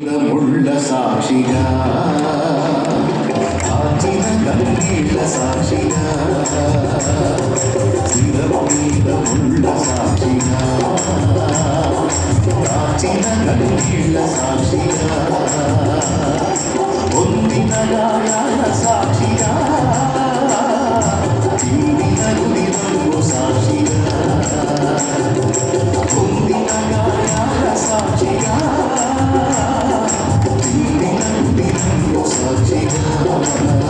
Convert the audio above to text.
ముళ్ళ సాక్షిగా ఆచిన కన్నీళ్ళ సాక్షిగా చిరమీల ముళ్ళ సాక్షిగా